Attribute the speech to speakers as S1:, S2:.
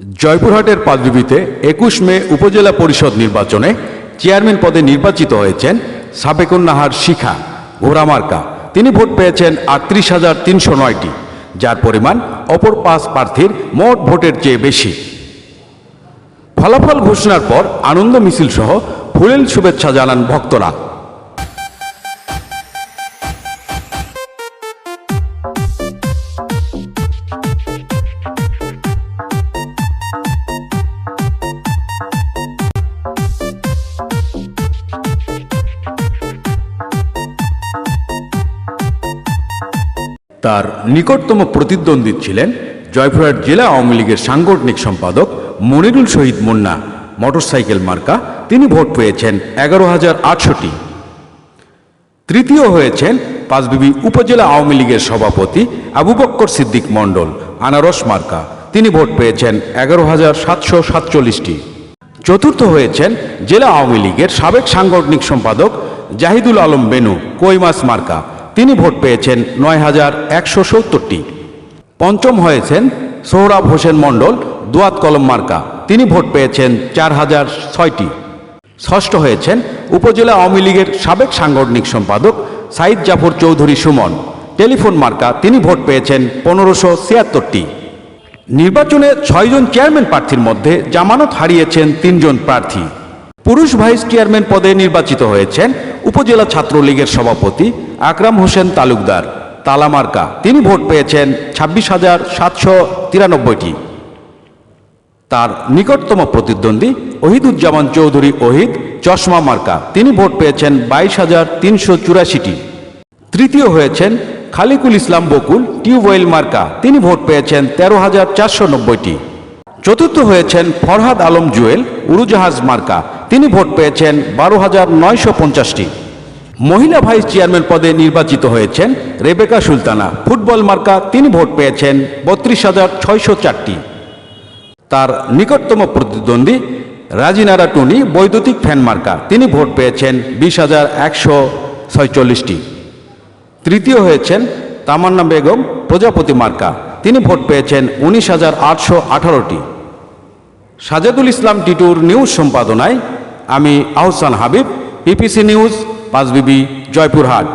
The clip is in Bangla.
S1: জয়পুরহাটের পাঁচবিবিতে একুশ মে উপজেলা পরিষদ নির্বাচনে চেয়ারম্যান পদে নির্বাচিত হয়েছেন সাবেকুন্নাহার শিখা ঘোড়ামার্কা তিনি ভোট পেয়েছেন আটত্রিশ হাজার তিনশো নয়টি, যার পরিমাণ অপর পাঁচ প্রার্থীর মোট ভোটের চেয়ে বেশি। ফলাফল ঘোষণার পর আনন্দ মিছিল সহ ফুলেল শুভেচ্ছা জানান ভক্তরা। তার নিকটতম প্রতিদ্বন্দ্বী ছিলেন জয়পুরহাট জেলা আওয়ামী লীগের সাংগঠনিক সম্পাদক মনিরুল শহীদ মুন্না। মোটরসাইকেল মার্কা, তিনি ভোট পেয়েছেন এগারো হাজার আটশোটি তৃতীয় হয়েছেন পাঁচবিবি উপজেলা আওয়ামী লীগের সভাপতি আবু বক্কর সিদ্দিক মণ্ডল, আনারস মার্কা, তিনি ভোট পেয়েছেন এগারো হাজার সাতশো সাতচল্লিশটি। চতুর্থ হয়েছেন জেলা আওয়ামী লীগের সাবেক সাংগঠনিক সম্পাদক জাহিদুল আলম বেনু, কৈমাস মার্কা তিনি ভোট পেয়েছেন নয় হাজার একশো সত্তরটি। পঞ্চম হয়েছেন সোহরাব হোসেন মণ্ডল, দুয়াত কলম মার্কা। তিনি ভোট পেয়েছেন চার হাজার ছয়টি। ষষ্ঠ হয়েছেন উপজেলা আওয়ামী লীগের সাবেক সাংগঠনিক সম্পাদক সাইদ জাফর চৌধুরী সুমন। টেলিফোন মার্কা তিনি ভোট পেয়েছেন পনেরোশো ছিয়াত্তরটি। নির্বাচনে ছয়জন চেয়ারম্যান প্রার্থীর মধ্যে জামানত হারিয়েছেন তিনজন প্রার্থী। পুরুষ ভাইস চেয়ারম্যান পদে নির্বাচিত হয়েছেন উপজেলা ছাত্রলীগের সভাপতি আকরাম হোসেন তালুকদার, তালামার্কা। তিনি ভোট পেয়েছেন ছাব্বিশ হাজার সাতশো তিরানব্বইটি। তার নিকটতম প্রতিদ্বন্দ্বী ওহিদুজ্জামান চৌধুরী ওহিদ চশমা মার্কা। তিনি ভোট পেয়েছেন বাইশ হাজার তিনশো চুরাশিটি। তৃতীয় হয়েছেন খালিকুল ইসলাম বকুল টিউবওয়েল মার্কা। তিনি ভোট পেয়েছেন তেরো হাজার চারশো নব্বইটি। চতুর্থ হয়েছেন ফরহাদ আলম জুয়েল উড়োজাহাজ মার্কা। তিনি ভোট পেয়েছেন বারো হাজার নয়শো পঞ্চাশটি। মহিলা ভাইস চেয়ারম্যান পদে নির্বাচিত হয়েছেন রেবেকা সুলতানা। ফুটবল মার্কা তিনি ভোট পেয়েছেন বত্রিশ হাজার ছয়শো চারটি। তার নিকটতম প্রতিদ্বন্দ্বী রাজিনারা টুনি বৈদ্যুতিক ফ্যান মার্কা। তিনি ভোট পেয়েছেন বিশ হাজার একশো ছয়চল্লিশটি। তৃতীয় হয়েছেন তামান্না বেগম, প্রজাপতি মার্কা। তিনি ভোট পেয়েছেন উনিশ হাজার আটশো আঠারোটি। সাজেদুল ইসলাম টিটুর নিউজ সম্পাদনায় আমি আহসান হাবিব পিপিসি নিউজ পাঁচবিবি জয়পুরহাট।